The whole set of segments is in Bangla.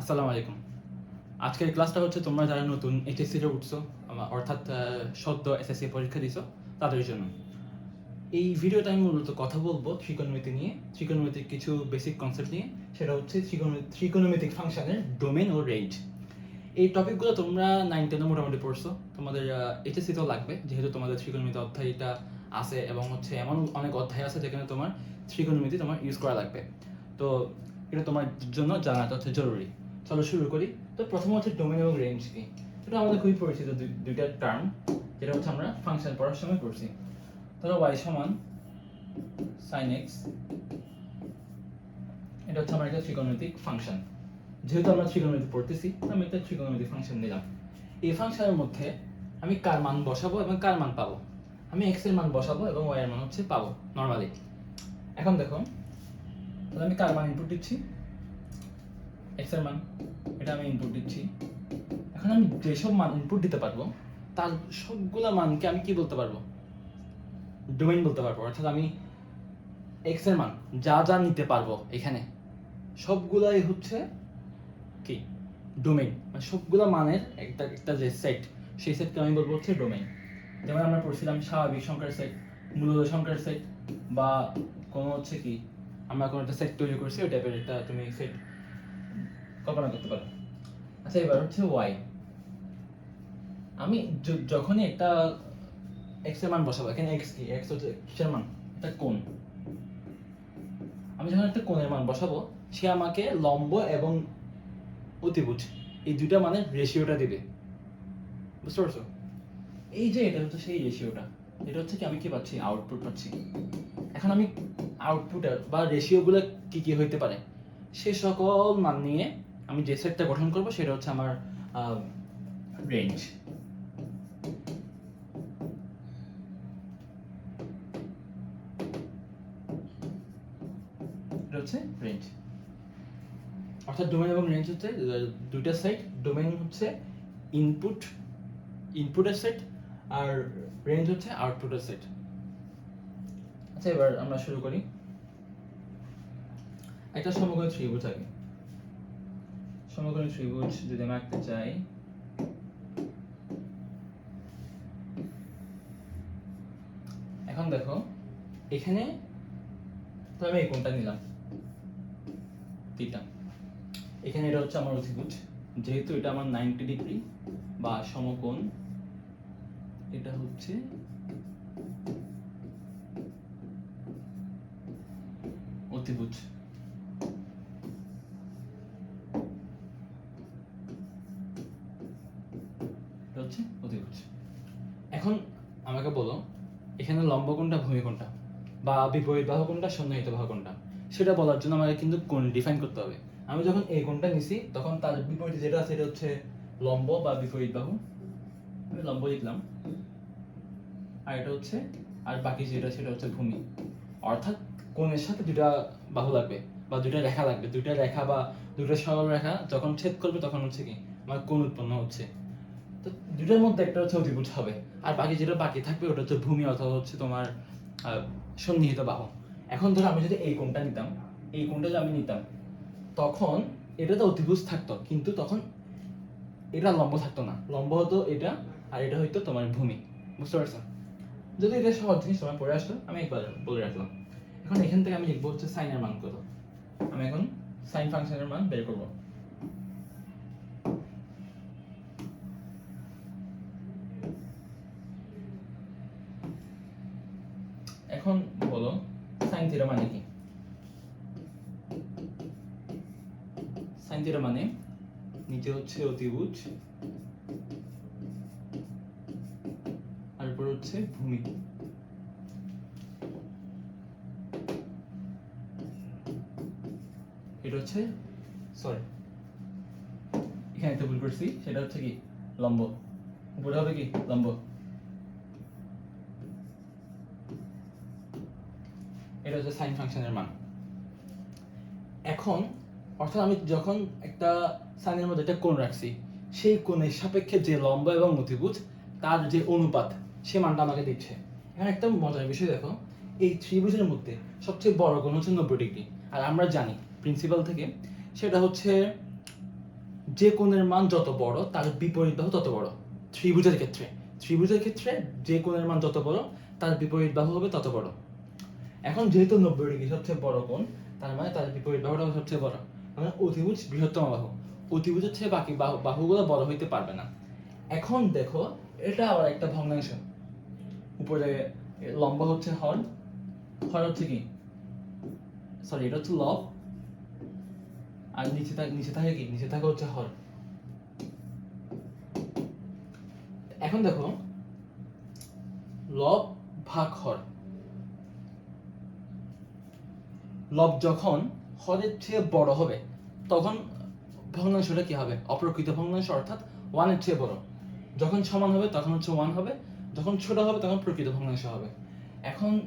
আসসালামু আলাইকুম। আজকের ক্লাসটা হচ্ছে, তোমরা যারা নতুন এইচএসসিতে উঠছো অর্থাৎ সদ্য এসএসসি পরীক্ষা দিছো, তাদের জন্য। এই ভিডিওতে আমি মূলত কথা বলব ত্রিকোণমিতি নিয়ে ত্রিকোণমিতিক কিছু বেসিক কনসেপ্ট নিয়ে, সেটা হচ্ছে ত্রিকোণমিতিক ফাংশনের ডোমেন ও রেঞ্জ এই টপিকগুলো তোমরা নাইন টেনে মোটামুটি পড়ছো। তোমাদের এইচএসসিতেও লাগবে, যেহেতু তোমাদের ত্রিকোণমিতি অধ্যায়টা আছে এবং হচ্ছে এমন অনেক অধ্যায় আছে যেখানে তোমার ত্রিকোণমিতি তোমার ইউজ করা লাগবে। তো এটা তোমার জন্য জানাটা হচ্ছে জরুরি। চলো শুরু করি। তো প্রথম হচ্ছে ডোমেন এবং রেঞ্জ কি? এটা আমাদের খুবই পরিচিত দুইটা টার্ম যেটা হচ্ছে আমরা ফাংশন পড়ার সময় পড়ছি। ধরো y সমান sin x এটা হচ্ছে আমার একটা ত্রিকোণমিতিক ফাংশন যেহেতু আমরা ত্রিকোণমিতি পড়তেছি, আমি একটা ত্রিকোণমিতিক ফাংশন নিলাম। এই ফাংশনের মধ্যে আমি কার মান বসাবো এবং কার মান পাবো? আমি x এর মান বসাবো এবং y এর মান হচ্ছে পাবো নর্মালি এখন দেখো, তাহলে আমি কার মান ইনপুট দিচ্ছি? X এর মান, এটা আমি ইনপুট দিচ্ছি। এখন আমি যেসব মান ইনপুট দিতে পারব, তার সবগুলা মানকে আমি কি বলতে পারব? ডোমেইন বলতে পারব। অর্থাৎ আমি এক্সের মান, যা যা নিতে পারব এখানে, সবগুলাই হচ্ছে কি? ডোমেইন মানে সবগুলা মানের একটা একটা যে সেট সেই সেটকে আমি বলব হচ্ছে ডোমেইন যেমন আমরা পড়ছিলাম স্বাভাবিক সংখ্যার সেট মূলত সংখ্যার সেট বা কোনো হচ্ছে কি, আমরা কোনো একটা সেট তৈরি করছি, ওই টাইপের একটা তুমি সেট কল্পনা করতে পারো আচ্ছা এবার হচ্ছে ওয়াই আমি যখনই একটা এক্সের মান বসাবো, এখানে এক্স কি? এক্স হচ্ছে কিসের মান? একটা কোণ। আমি যখন একটা কোণের মান বসাবো, সে আমাকে লম্ব এবং অতিভুজ, এই দুইটা মানের রেশিওটা দিবে। বুঝতে পারছ? এই যে এটা হচ্ছে সেই রেশিওটা এটা হচ্ছে কি, আমি কি পাচ্ছি? আউটপুট পাচ্ছি এখন আমি আউটপুট বা রেশিওগুলো কি কি হইতে পারে? সে সকল মান নিয়ে আমি যে সেটটা গঠন করব সেটা হচ্ছে আমার রেঞ্জ এটা হচ্ছে রেঞ্জ অর্থাৎ ডোমেন এবং রেঞ্জ হচ্ছে দুইটা সেট ডোমেন হচ্ছে ইনপুট ইনপুটের সেট আর রেঞ্জ হচ্ছে আউটপুটের সেট আচ্ছা এবার আমরা শুরু করি। একটা সমগ্র ত্রিভুজ আগে। সমকোণী ত্রিভুজ যদি আমি চাই, এখন দেখো, এখানে তো আমি এই কোণটা নিলাম, থিটা। এখানে এটা হচ্ছে আমার অধিভুজ যেহেতু এটা আমার নাইনটি ডিগ্রি বা সমকোণ, এটা হচ্ছে অতিভুজ। এখানে লম্ব কোণটা, ভূমি কোণটা বা বিপরীত বাহু কোণটা, সন্নিহিত বাহু কোণটা, সেটা বলার জন্য আমাকে কিন্তু কোণ ডিফাইন করতে হবে। আমি যখন এই কোণটা নিছি, তখন তার বিপরীতে যেটা আছে, এটা হচ্ছে লম্ব বা বিপরীত বাহু। আমি লম্ব লিখলাম। আর এটা হচ্ছে, আর বাকি যেটা সেটা হচ্ছে ভূমি। অর্থাৎ কোণের সাথে দুটা বাহু লাগবে, বা দুটা রেখা লাগবে। দুইটা রেখা বা দুটো সরল রেখা যখন ছেদ করবে, তখন হচ্ছে কি? আমার কোণ উৎপন্ন হচ্ছে। তো দুটার মধ্যে একটা হচ্ছে অতিভুজ হবে। আর বাকি যেটা বাকি থাকবে ওটা হচ্ছে ভূমি অথবা হচ্ছে তোমার সন্নিহিত বাহু এখন ধরো আমি যদি এই কোণটা নিতাম, এই যদি আমি নিতাম, তখন এটা তো অতিভুজ থাকতো, কিন্তু তখন এটা লম্ব থাকতো না। লম্ব হতো এটা, আর এটা হইতো তোমার ভূমি। বুঝতে পারছ? যদি এটা সহজ জিনিস তোমার পড়ে আসতো আমি একবার বলে রাখলাম। এখন এখান থেকে আমি লিখব হচ্ছে সাইনের মান কত? আমি এখন সাইন ফাংশনের মান বের করব। এখন বলো সাইন থিটা মানে কি? সাইন থিটা মানে? নিচে হচ্ছে অতিভুজ আর উপর হচ্ছে ভূমি। এটা হচ্ছে সরি এখানে একটা ভুল করছি সেটা হচ্ছে কি? লম্ব। উপরে হবে কি? লম্ব। এটা হচ্ছে সাইন ফাংশনের মান। এখন, অর্থাৎ আমি যখন একটা সাইনের মধ্যে একটা কোণ রাখছি, সেই কোণের সাপেক্ষে যে লম্ব এবং অতিভুজ তার যে অনুপাত, সে মানটা আমাকে দিচ্ছে। এখানে একটা মজার বিষয় দেখো, এই ত্রিভুজের মধ্যে সবচেয়ে বড় কোণ হচ্ছে নব্বই ডিগ্রি। আর আমরা জানি প্রিন্সিপাল থেকে, সেটা হচ্ছে যে কোণের মান যত বড়, তার বিপরীত বাহু তত বড়, ত্রিভুজের ক্ষেত্রে। ত্রিভুজের ক্ষেত্রে যে কোণের মান যত বড়, তার বিপরীত বাহু হবে তত বড়। এখন যেহেতু নব্বই ডিগ্রি সবচেয়ে বড় কোণ, তার মানে তার বিপরীত বাহুটা সবচেয়ে বড়। মানে অতিভুজ বৃহত্তম বাহু। অতিভুজের চেয়ে বাকি বাহু বাহুগুলো বড় হইতে পারবে না। এখন দেখো, এটা আবার একটা ভগ্নাংশ। উপরে লম্বা হচ্ছে হর। হর হচ্ছে কি? সরি এটা হচ্ছে লব। আর নিচে থাকে নিচে থাকে কি? নিচে থাকে হচ্ছে হর। এখন দেখো, লব ভাগ হর। লব যখন হরের চেয়ে বড় হবে, তখন ভগ্নাংশটা কি হবে? অপ্রকৃত ভগ্নাংশ, অর্থাৎ ওয়ানের চেয়ে বড়। যখন সমান হবে, তখন হচ্ছে ওয়ান হবে। যখন ছোট হবে, তখন প্রকৃত ভগ্নাংশ হবে। এখন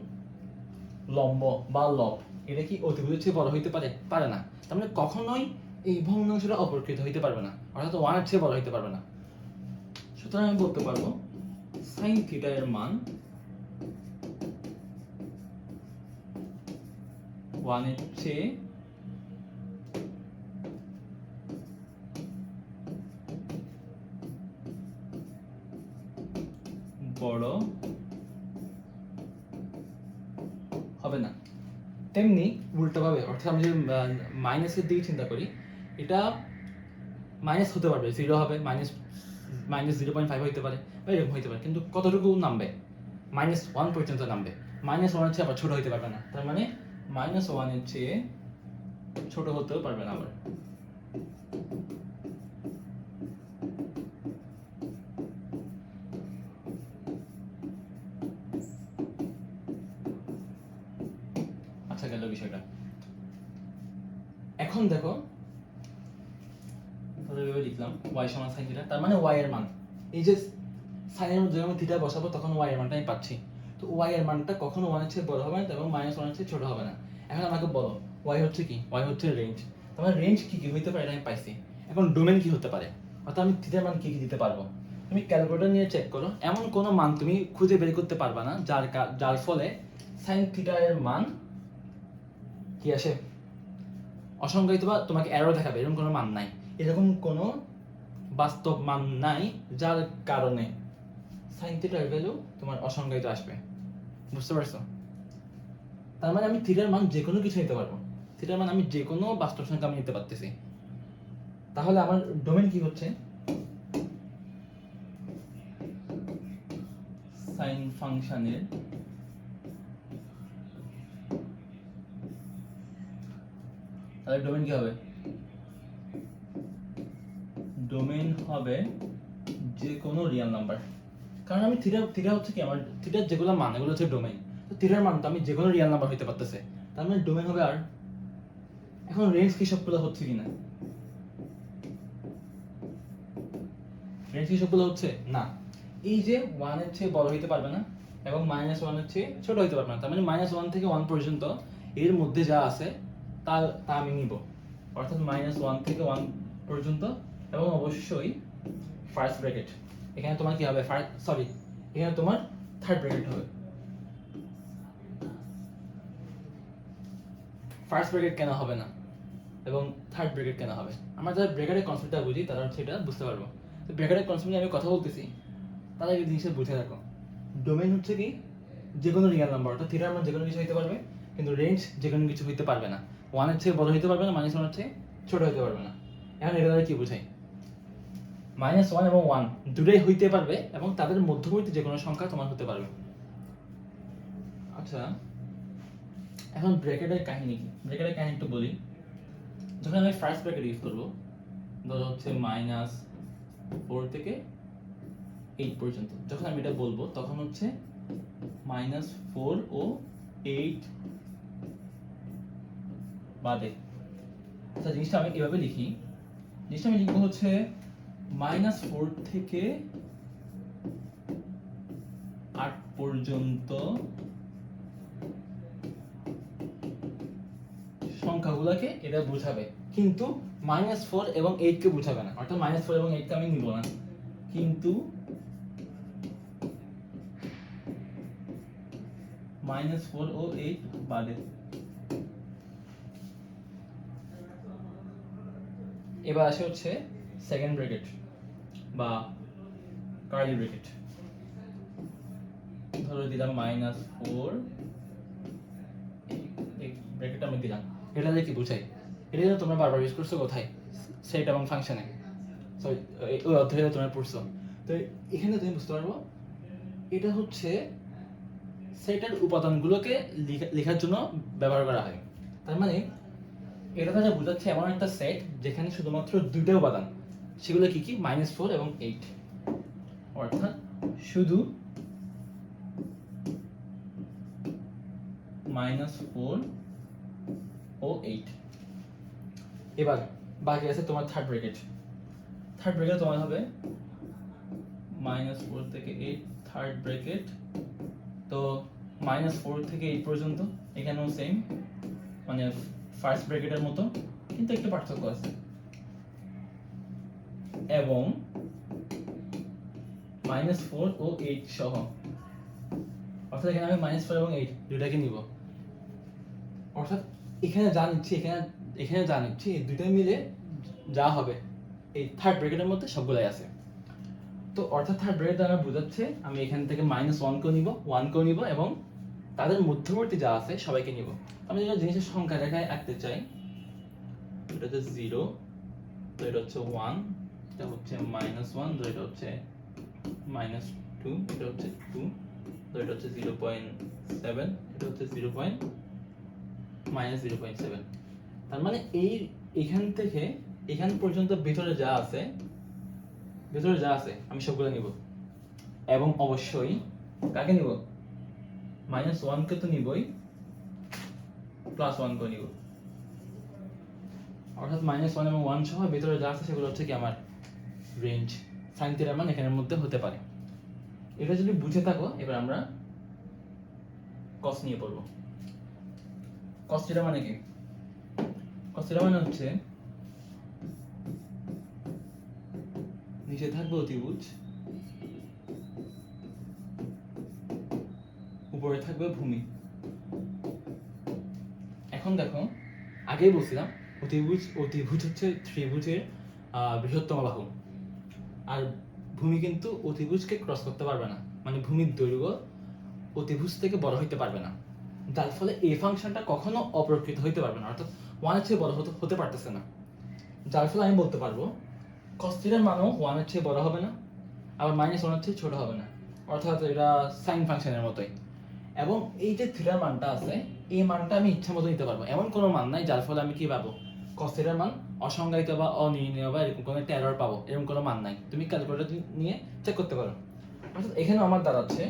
লম্ব বা লব, এটা কি অতিভুজের চেয়ে বড় হইতে পারে? পারে না। তার মানে কখনোই এই ভগ্নাংশটা অপ্রকৃত হইতে পারবে না, অর্থাৎ ওয়ানের চেয়ে বড় হইতে পারবে না। সুতরাং আমি বলতে পারব সাইন থিটা এর মান ওয়ানের চেয়ে বড় হবে না। তেমনি উল্টোভাবে, অর্থাৎ আমি যদি মাইনাসের দিকে চিন্তা করি, এটা মাইনাস হতে পারবে জিরো হবে minus minus zero point five হইতে পারে, বা এরকম হইতে পারে, কিন্তু কতটুকু নামবে? মাইনাস ওয়ান পর্যন্ত নামবে। মাইনাস ওয়ান চেয়ে আবার ছোট হইতে পারবে না, তার মানে মাইনাস ওয়ানের চেয়ে ছোট হতেও পারবে না আবার। আচ্ছা গেল বিষয়টা। এখন দেখো লিখলাম, y সমান sin থিটা তার মানে y এর মান। এই যে সাইনের মধ্যে যখন থিটা বসাবো, তখন y এর মানটা আমি পাচ্ছি। তো y এর মানটা কখনো 1 এর চেয়ে বড় হবে না, এবং মাইনাস 1 এর চেয়ে ছোট হবে না। এখন আমাকে বলো ওয়াই হচ্ছে কি? ওয়াই হচ্ছে রেঞ্জ তোমার রেঞ্জ কি কি? হইতে পারে আমি পাইছি। এখন ডোমেন কি হতে পারে? অর্থাৎ আমি থিটার মান কি কি দিতে পারব? তুমি ক্যালকুলেটর নিয়ে চেক করো। এমন কোনো মান তুমি খুঁজে বের করতে পারবা না, যার যার ফলে সাইন থিটা এর মান কি আসে? অসংজ্ঞায়িত বা তোমাকে এরর দেখাবে, এরকম কোনো মান নাই। এরকম কোনো বাস্তব মান নাই, যার কারণে সাইন থিটার ভ্যালু তোমার অসংজ্ঞায়িত আসবে। বুঝতে পারছ? তার মানে আমি থিটার মান যে কোনো কিছু নিতে পারব। থিটার মান আমি যে কোনো বাস্তব সংখ্যা আমি নিতে পারতেছি। তাহলে আমার ডোমেন কি হচ্ছে? সাইন ফাংশনের তাহলে ডোমেন কি হবে? ডোমেন হবে যে কোনো রিয়াল নাম্বার কারণ আমি থিটা থিটা হচ্ছে কি আমার থিটার যেগুলো মান, এগুলো হচ্ছে ডোমেন তো থিটার মান তো আমি যে কোনো রিয়েল নাম্বার হইতে পারতেছে, তার মানে ডোমেন হবে আর, এখন রেঞ্জ কি সবগুলো হচ্ছে কিনা রেঞ্জ কি সবগুলো হচ্ছে? না। এই যে ওয়ানের চেয়ে বড় হইতে পারবে না, এবং মাইনাস ওয়ানের চেয়ে ছোট হইতে পারবে না, তার মানে মাইনাস ওয়ান থেকে ওয়ান পর্যন্ত এর মধ্যে যা আছে, তা তা আমি নিব। অর্থাৎ মাইনাস ওয়ান থেকে ওয়ান পর্যন্ত, এবং অবশ্যই ফার্স্ট ব্র্যাকেট এখানে তোমার কি হবে? সরি এখানে তোমার থার্ড ব্র্যাকেট হবে। ফার্স্ট ব্র্যাকেট কেন হবে না? এবং থার্ড ব্র্যাকেট কেন হবে? আমরা যারা ব্র্যাকেটের কনসেপ্টটা বুঝি, তারা এটা বুঝতে পারব। তো ব্র্যাকেটের কনসেপ্ট নিয়ে আমি কথা বলতেছি। তারা এই জিনিসটা বুঝে রাখো। ডোমেন হচ্ছে কি? যে কোনো রিয়াল নাম্বার অর্থাৎ থিটার মান যে কোনো কিছু হইতে পারবে, কিন্তু রেঞ্জ যে কোনো কিছু হইতে পারবে না। ওয়ানের চেয়ে বড় হইতে পারবে না মাইনাস ওয়ানের চেয়ে ছোট হইতে পারবে না। এখন এটা কি বোঝাই? মাইনাস ওয়ান এবং ওয়ান দুটোই হইতে পারবে এবং তাদের মধ্যবর্তী যে কোনো সংখ্যা তোমার হতে পারবে। আচ্ছা এখন ব্র্যাকেটের কাহিনী কি? ব্র্যাকেটের কাহিনী একটু বলি। যখন আমি ফার্স্ট ব্র্যাকেট ইউজ করব, ধরো হচ্ছে মাইনাস ফোর থেকে এইট পর্যন্ত। যখন আমি এটা বলব, তখন হচ্ছে মাইনাস ফোর ও এইট বাদে। আচ্ছা জিনিসটা আমি এভাবে লিখি। জিনিসটা আমি লিখব হচ্ছে মাইনাস ফোর থেকে আট পর্যন্ত সংখ্যাগুলোকে এটা বোঝাবে। কিন্তু মাইনাস ফোর এবং এইট কে বোঝাবে না। অর্থাৎ মাইনাস ফোর এবং এইট কে আমি নিব না। কিন্তু মাইনাস ফোর ও এইট বাদে। এবার আসে হচ্ছে সেকেন্ড ব্র্যাকেট বা কার্লি ব্র্যাকেট ধরো দিলাম মাইনাস ফোর ব্র্যাকেট আমি দিলাম। এটা দিয়ে কি বুঝাই এটা যেন তোমরা বারবার ইউজ করছ কোথায়? সেট এবং ফাংশনে সরি ওই অধ্যায়ে তোমরা পড়ছো। তো এখানে তুমি বুঝতে পারব, এটা হচ্ছে সেটের উপাদানগুলোকে লেখার জন্য ব্যবহার করা হয়। তার মানে এটা দ্বারা বোঝাচ্ছে এমন একটা সেট যেখানে শুধুমাত্র দুইটা উপাদান। সেগুলো কি কি? মাইনাস ফোর এবং এইট অর্থাৎ শুধু মাইনাস ফোর ও এইট এবার বাকি আছে তোমার থার্ড ব্রেকেট থার্ড ব্রেকেট তোমার হবে মাইনাস ফোর থেকে এইট থার্ড ব্রেকেট তো মাইনাস ফোর থেকে এইট পর্যন্ত এখানেও সেম মানে ফার্স্ট ব্রেকেটের মতো, কিন্তু একটু পার্থক্য আছে। এবং মাইনাস ফোর ও এইট সহ। অর্থাৎ এখানে আমি মাইনাস ফোর এবং এইট দুইটাকে নিব। অর্থাৎ এখানে যা নিচ্ছি, এখানে এখানে যা নিচ্ছি, এই দুইটা মিলে যা হবে, এই থার্ড ব্রেকেটের মধ্যে সবগুলাই আছে। তো অর্থাৎ থার্ড ব্রেকেট দ্বারা বোঝাচ্ছে আমি এখান থেকে মাইনাস ওয়ান কেও নিব ওয়ান কেও নিব এবং তাদের মধ্যবর্তী যা আছে সবাইকে নিব। আমি যেটা জিনিসের সংখ্যা রেখায় আঁকতে চাই এটা হচ্ছে জিরো তো এটা হচ্ছে ওয়ান এটা হচ্ছে মাইনাস ওয়ান তো এটা হচ্ছে মাইনাস টু এটা হচ্ছে টু তো এটা হচ্ছে জিরো পয়েন্ট সেভেন এটা হচ্ছে zero point minus zero point seven তার মানে এই, এখান থেকে, এখান পর্যন্ত ভেতরে যা আছে, ভেতরে যা আছে, আমি সবগুলো নিব। এবং অবশ্যই কাকে নিব? মাইনাস ওয়ানকে তো নিবই প্লাস ওয়ানকেও নিব। অর্থাৎ মাইনাস ওয়ান এবং ওয়ান সহ ভেতরে যা আছে সেগুলো হচ্ছে কি আমার? রেঞ্জ সাইন থিটার মান এখানের মধ্যে হতে পারে। এটা যদি বুঝে থাকো, এবার আমরা কস নিয়ে পড়ব। কস থিটা মানে কি? কস থিটা মানে হচ্ছে নিচে থাকবে অতিভুজ, উপরে থাকবে ভূমি। এখন দেখো, আগেই বলছিলাম, অতিভুজ অতিভুজ হচ্ছে ত্রিভুজের বৃহত্তম বাহু। আর ভূমি কিন্তু অতিভুজকে ক্রস করতে পারবে না। মানে ভূমির দৈর্ঘ্য অতিভুজ থেকে বড় হইতে পারবে না। যার ফলে এই ফাংশনটা কখনো অপ্রকৃত হইতে পারবে না। অর্থাৎ ওয়ানের চেয়ে বড় হতে হতে পারতেছে না। যার ফলে আমি বলতে পারব কস্তিরের মানও ওয়ানের চেয়ে বড় হবে না, আবার মাইনাস ওয়ানের চেয়ে ছোট হবে না। অর্থাৎ এটা সাইন ফাংশনের মতোই। এবং এই যে থিটার মানটা আছে, এই মানটা আমি ইচ্ছা মতো নিতে পারব। এমন কোনো মান নাই যার ফলে আমি কি পাবো? কস্তিরের মান অসংজ্ঞায়িত বা অনির্ণীয় বা এরকম কোনো একটা এরর পাবো, এরকম কোনো মান নাই। তুমি ক্যালকুলেটর নিয়ে চেক করতে পারো। অর্থাৎ এখানে আমার দাঁড়াচ্ছে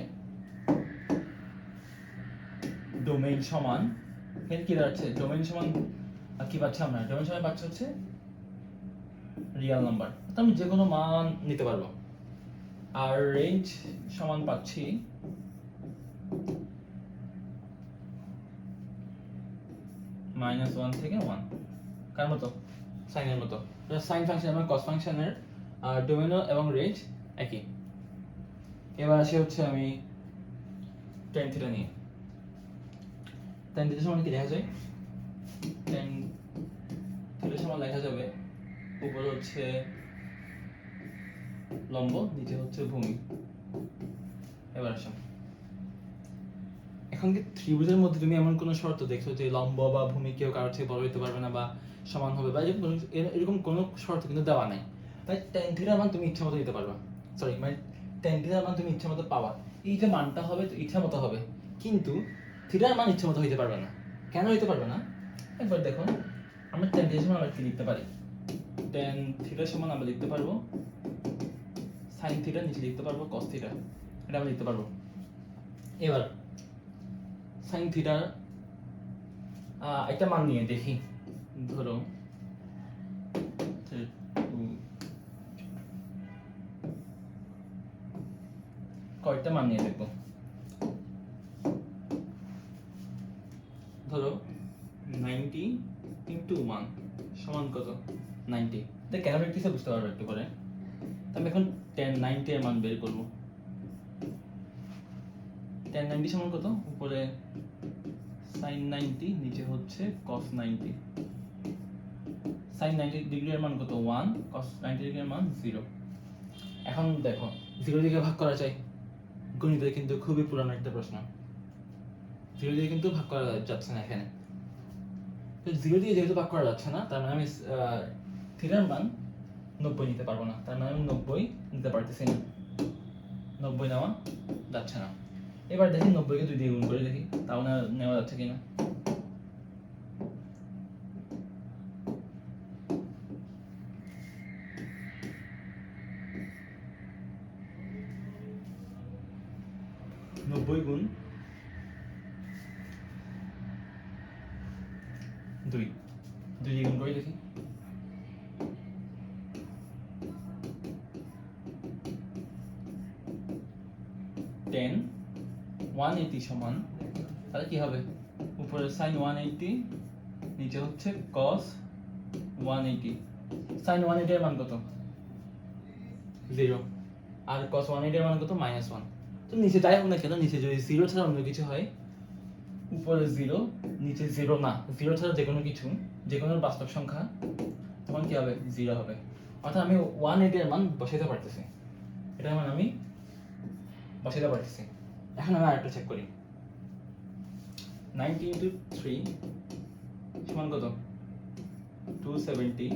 ডোমেইন সমান, এখানে কি দাঁড়াচ্ছে? ডোমেইন সমান কি পাচ্ছি আমরা? ডোমেইন সমান পাচ্ছি হচ্ছে রিয়েল নাম্বার আমি যে কোনো মান নিতে পারব। আর রেঞ্জ সমান পাচ্ছি মাইনাস ওয়ান থেকে ওয়ান কার মতো? সাইনের মতো। সাইন ফাংশন এবং কস ফাংশনের ডোমেনো এবং রেঞ্জ একই। এবার আসি হচ্ছে আমি টেন থিটা নিয়ে। টেন থিটা সমান কি দেখা যায়? টেন থিটা সমান লেখা যাবে উপরে হচ্ছে লম্ব নিচে হচ্ছে ভূমি। এবার আসো। এখন কি ত্রিভুজের মধ্যে তুমি এমন কোনো শর্ত দেখছ যে লম্ব বা ভূমি কেউ কারোর থেকে বড় হতে পারবে না বা সমান হবে বা এরকম এরকম কোনো শর্ত কিন্তু দেওয়া নাই। তাই টেন থিটার মান তুমি ইচ্ছা মতো দিতে পারবা। সরি মানে টেন থিটার মান তুমি ইচ্ছা মতো পাবা। এই যে মানটা হবে, তো ইচ্ছা মতো হবে। কিন্তু থিটার মান ইচ্ছা মতো হইতে পারবে না। কেন হইতে পারবে না? একবার দেখো আমরা টেন থিটার সমান আমরা কি লিখতে পারি। টেন থিটার সমান আমরা লিখতে পারব। সাইন থিটা নিচে লিখতে পারব কস থিটা এটা আমরা লিখতে পারব। এবার সাইন থিটার একটা মান নিয়ে দেখি। ধরো কয়েকটা মান নিয়ে দেখব? ধরো, নাইনটি ইন্টু ওয়ান সমান কত? নাইনটি। এটা কেন প্র্যাকটিসে বুঝতে পারব একটু করে আমি এখন টেন, নাইনটি এর মান বের করব। টেন, নাইনটি সমান কত? উপরে সাইন নাইনটি, নিচে হচ্ছে কস নাইনটি। সাইন নাইনটি ডিগ্রির মান কত? ওয়ান কস নাইনটি ডিগ্রির মান জিরো। এখন দেখো, জিরো দিকে ভাগ করা যায়? গণিতের কিন্তু খুবই পুরানো একটা প্রশ্ন। জিরো দিয়ে কিন্তু ভাগ করা যাচ্ছে না এখানে। তো জিরো দিয়ে যেহেতু ভাগ করা যাচ্ছে না, তার মানে আমি থিটার মান নব্বই নিতে পারব না। তার মানে আমি নব্বই নিতে পারতেছি না। নব্বই নেওয়া যাচ্ছে না। এবার দেখি নব্বইকে দুই দিয়ে গুণ করে দেখি, তাও না নেওয়া যাচ্ছে কিনা। সমান। তাহলে কি হবে? উপরে সাইন ওয়ান এইটি নিচে হচ্ছে cos one eighty sine one এইটির মান কত? জিরো আর কস ওয়ান এইটির মান কত? মাইনাস ওয়ান তো নিচে যাই হোক না কেন, নিচে যদি জিরো ছাড়া অন্য কিছু হয়, উপরে জিরো নিচে জিরো না। জিরো ছাড়া যে কোনো কিছু যে কোনো বাস্তব সংখ্যা, তখন কি হবে? জিরো হবে। অর্থাৎ আমি ওয়ান এইটের মান বসাইতে পারতেছি। এটার মান আমি বসাইতে পারতেছি। এখন আমি আরেকটা চেক করি। নাইনটি ইন্টু থ্রি, সমান কত? Two seventy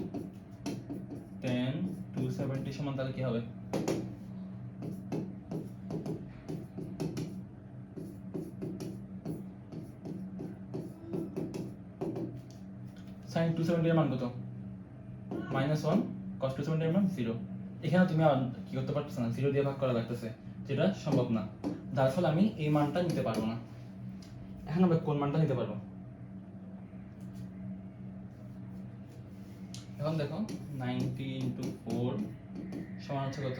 tan two seventy সমান তাহলে হবে? সাইন টু সেভেন্টি এর মান কত? Minus one cos two seventy এর মান জিরো এখানে তুমি কি করতে পারতেছো না জিরো দিয়ে ভাগ করা লাগতেছে, যেটা সম্ভব না। যার ফলে আমি এই মানটা নিতে পারব না। এখন আমরা কোন মানটা নিতে পারব? এখন দেখো, নাইনটি ইন্টু ফোর সমান হচ্ছে কত?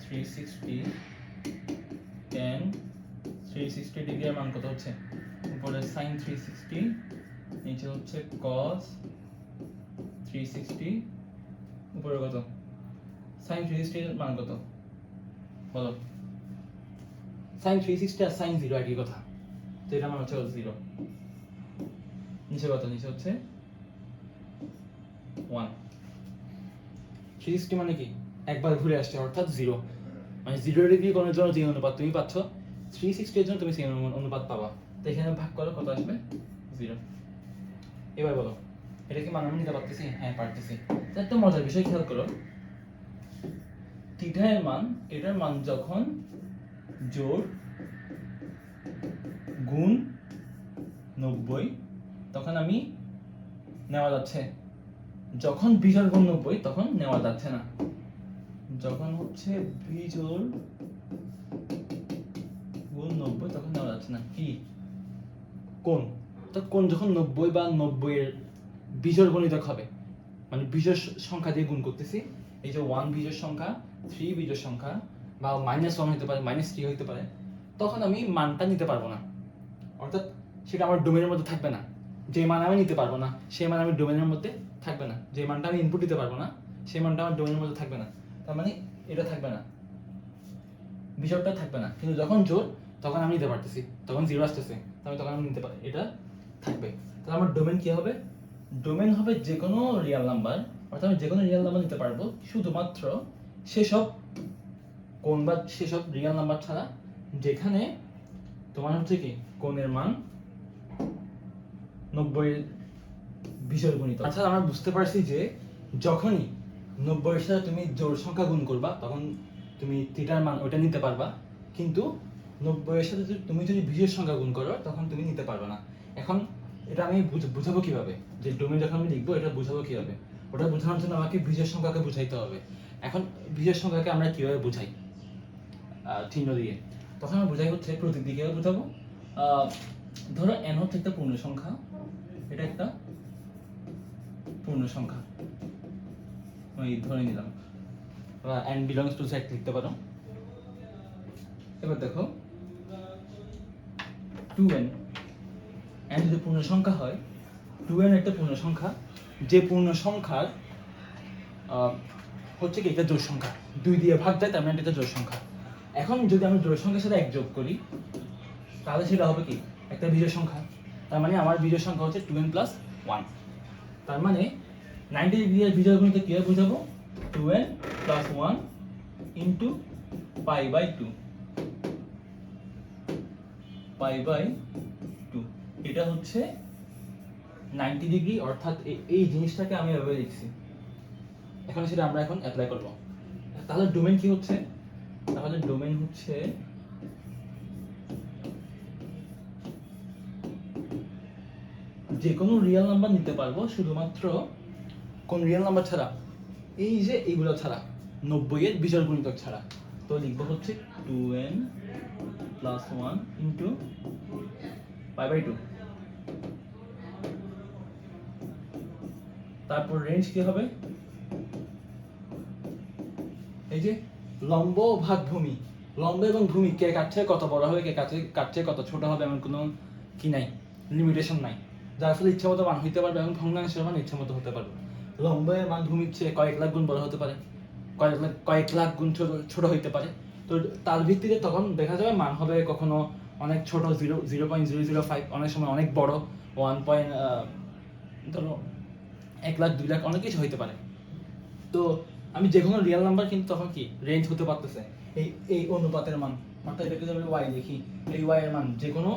Three sixty tan three sixty ডিগ্রির মান কত হচ্ছে? উপরে সাইন থ্রি সিক্সটি নিচে হচ্ছে কস থ্রি সিক্সটি উপরে কত? সাইন থ্রি সিক্সটির মান কত? বলো। সাইন থ্রি সিক্সটি আর সাইন জিরো একই কথা। তো এটা মান হচ্ছে জিরো নিচে কত? নিচে হচ্ছে ওয়ান থ্রি সিক্সটি মানে কি? একবার ঘুরে আসছে অর্থাৎ জিরো মানে জিরো ডিগ্রি কোণের জন্য যে অনুপাত তুমি পাচ্ছ থ্রি সিক্সটির জন্য তুমি সেই অনুপাত পাবা। তো এখানে ভাগ করো কত আসবে? জিরো এবার বলো এটা কি মান আমি নিতে পারতেছি? হ্যাঁ পারতেছি। তো একটা মজার বিষয় খেয়াল করো। থিটার মান এটার মান যখন জোর গুণ নব্বই, তখন আমি নেওয়া যাচ্ছে। যখন বিজোড় গুণ নব্বই, তখন নেওয়া যাচ্ছে না। যখন হচ্ছে বিজোড় গুণ নব্বই, তখন নেওয়া যাচ্ছে না। কি? কোন তো কোন যখন নব্বই বা নব্বই এর বিজোড় গণিতক হবে মানে বিজোড় সংখ্যা দিয়ে গুণ করতেছি, এই যে ওয়ান বিজোড় সংখ্যা থ্রি বিজোড় সংখ্যা, বা মাইনাস ওয়ান হতে পারে মাইনাস থ্রি হতে পারে, তখন আমি মানটা নিতে পারব না। অর্থাৎ সেটা আমার ডোমেনের মধ্যে থাকবে না। যে মান আমি নিতে পারব না সেই মান আমি ডোমেনের মধ্যে থাকবে না। যে মানটা আমি ইনপুট দিতে পারব না সেই মানটা আমার ডোমেনের মধ্যে থাকবে না। তার মানে এটা থাকবে না। বিজোড়টা থাকবে না। কিন্তু যখন জোর, তখন আমি নিতে পারতেছি। তখন জিরো আসতেছে। তাহলে তখন আমি নিতে পারি। এটা থাকবে। তাহলে আমার ডোমেন কি হবে? ডোমেন হবে যে কোনো রিয়েল নাম্বার অর্থাৎ আমি যে কোনো রিয়েল নাম্বার নিতে পারব। শুধুমাত্র সেসব কোন বা সেসব রিয়াল নাম্বার ছাড়া যেখানে তোমার হচ্ছে কি? কোণের মান নব্বই বিজোড় গুণিত। অর্থাৎ আমরা বুঝতে পারছি যে যখনই নব্বইয়ের সাথে তুমি জোড় সংখ্যা গুণ করবা, তখন তুমি থিটার মান ওটা নিতে পারবা। কিন্তু নব্বইয়ের সাথে তুমি যদি বিজোড় সংখ্যা গুণ করো, তখন তুমি নিতে পারবে না। এখন এটা আমি বুঝ- বুঝাবো কীভাবে? যে ডোমেন যখন আমি লিখব, এটা বুঝাবো কীভাবে? ওটা বোঝানোর জন্য আমাকে বিজোড় সংখ্যাকে বুঝাইতে হবে। এখন বিজোড় সংখ্যাকে আমরা কীভাবে বুঝাই? চিহ্ন দিয়ে। তখন আমরা বোঝাই হচ্ছে প্রতীক দিকে বোঝাবো। ধরো এন হচ্ছে একটা পূর্ণ সংখ্যা এটা একটা পূর্ণ সংখ্যা। আমি ধরে নিলাম। এন বিলংস টু সেট লিখতে পারো। এবার দেখো টু এন এন যদি পূর্ণ সংখ্যা হয় টু এন একটা পূর্ণ সংখ্যা যে পূর্ণ সংখ্যার হচ্ছে কি এটা জোড় সংখ্যা। দুই দিয়ে ভাগ যায় তার মানে এটা জোড় সংখ্যা। এখন যদি আমি জোড় সংখ্যার সাথে এক যোগ করি, তাহলে সেটা হবে কি? একটা বিজোড় সংখ্যা। তার মানে আমার বিজোড় সংখ্যা হচ্ছে টু এন প্লাস ওয়ান তার মানে নাইনটি ডিগ্রি এর বিজয় গণিত কীভাবে বোঝাবো? Two n plus one into pi by two pi by two এটা হচ্ছে নাইনটি ডিগ্রি অর্থাৎ এই জিনিসটাকে আমি এভাবে লিখছি। এখন সেটা আমরা এখন অ্যাপ্লাই করব। তাহলে ডোমেন কি হচ্ছে? তাহলে ডোমেন হচ্ছে যে কোনো রিয়েল নাম্বার নিতে পারব শুধুমাত্র কোন রিয়েল নাম্বার ছাড়া। এই যে এইগুলো ছাড়া, নব্বই এর বিজয় গুণিতক ছাড়া। তো লিখব হচ্ছে two n plus one into pi by two তারপর রেঞ্জ কি হবে? এই যে লম্ব ভাগ ভূমি। লম্ব এবং ভূমি, কে কাটছে কত বড় হবে, কে কাটছে কাটছে কত ছোট হবে এমন কোনো কি নাই লিমিটেশন নাই। যার ফলে ইচ্ছা মতো মান হইতে পারবে এবং ভগ্নাংশের মান ইচ্ছা মতো হতে পারবে। লম্বের মান ভূমির চেয়ে কয়েক লাখ গুণ বড় হতে পারে। কয়েক লাখ কয়েক লাখ গুণ ছোট হইতে পারে। তো তার ভিত্তিতে তখন দেখা যাবে মান হবে কখনো অনেক ছোট zero zero point zero zero five অনেক সময় অনেক বড় ওয়ান পয়েন্ট ধরো, এক লাখ, দুই লাখ, অনেক কিছু হইতে পারে। তো আমি যে কোনো রিয়েল নাম্বার কিন্তু তখন কি? রেঞ্জ হতে পারতেছে। এই এই অনুপাতের মান। অর্থাৎ এটাকে যদি আমি ওয়াই দেখি এই ওয়াই এর মান যে কোনো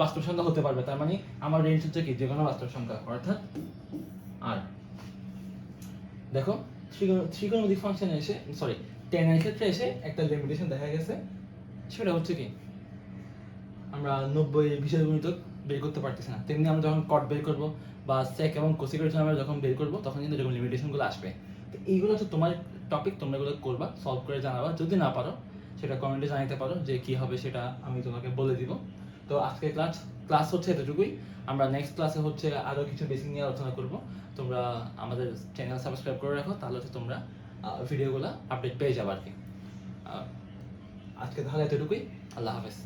বাস্তব সংখ্যা হতে পারবে। তার মানে আমার রেঞ্জ হচ্ছে কি? যে কোনো বাস্তব সংখ্যা অর্থাৎ আর দেখো ত্রিকোণমিতিক ফাংশনে এসে সরি টেন এর ক্ষেত্রে এসে একটা লিমিটেশন দেখা গেছে। সেটা হচ্ছে কি? আমরা নব্বই বিশেষ গুণিতক বের করতে পারতেছি না। তেমনি আমরা যখন কট বের করব বা সেক এবং কোসিকের জন্য আমরা যখন বের করব তখন কিন্তু এরকম লিমিটেশনগুলো আসবে। এইগুলো হচ্ছে তোমার টপিক তোমরা এগুলো করবা সলভ করে জানাবা, যদি না পারো, সেটা কমেন্টে জানাতে পারো যে কি হবে সেটা আমি তোমাকে বলে দিব। তো আজকে ক্লাস ক্লাস হচ্ছে এতটুকুই। আমরা নেক্সট ক্লাসে হচ্ছে আরও কিছু বেসিক নিয়ে আলোচনা করব। তোমরা আমাদের চ্যানেল সাবস্ক্রাইব করে রাখো, তাহলে হচ্ছে তোমরা ভিডিওগুলো আপডেট পেয়ে যাবে আর কি আজকে তাহলে এতটুকুই। আল্লাহ হাফেজ।